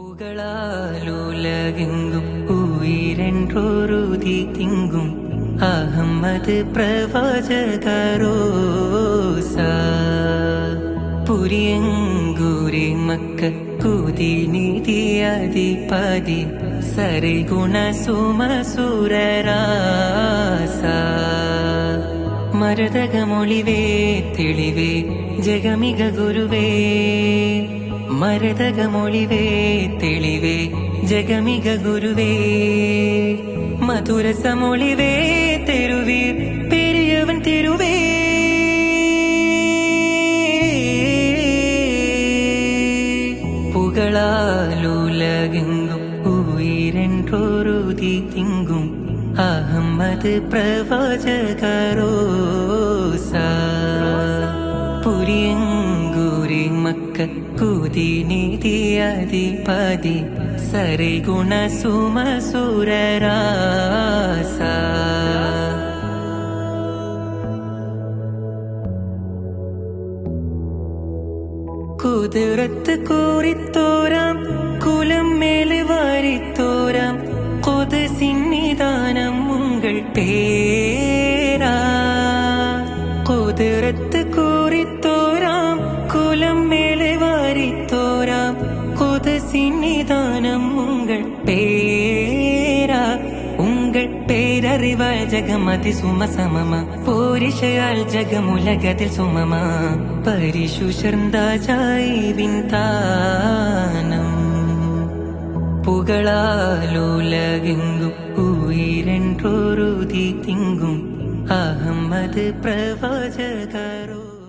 പുകളാലുലകെങ്കും ഉയരെன்றൊരുതി തിങ്കും. അഹമ്മദ് പ്രവാചകരോസ പുരിയങ്കൂരി മക്ക കുതി നിധിയധിപതി സരിഗുണ സുമസുരരാസ മരതകമൊളിവേ തെളിവേ ജഗമിക ഗുരുവേ. മരതകമൊളിവേ തെളിവേ ജഗമിക ഗുരുവേ. മധുരസമൊളിവേ തെരുവീർ പെരിയവൻ തെരുവേ. പുകളാലുലകെങ്കും ഉയരെன்றൊരുതി തിങ്കും അഹമ്മദ് പ്രവാചകരോസ. പുരിയങ്കൂരി മക്ക കുതി നിധിയധിപതി സരിഗുണ സുമസുരരാസ കുതിരത്ത് കൂറിത്തോരാം കുലം മേലെ വാരിത്തോരാം കൊത് സിന്നിധാനം ഉങ്കൾ പേരാ കുതിരത്ത് കൂറിത്തോരാം சந்நிதானம் உங்கள் பேரா உங்கள் பேரறிவால் ജഗമതി സുമസമമ പോരിഷയാൽ ജഗമുലകതിൽ സുമമ. പരിശുശർന്താചായി വിന്താനം. പുകളാലോലകെങ്കും ഉയരൻ തിങ്കും. അഹമ്മദ് പ്രവാചകരോ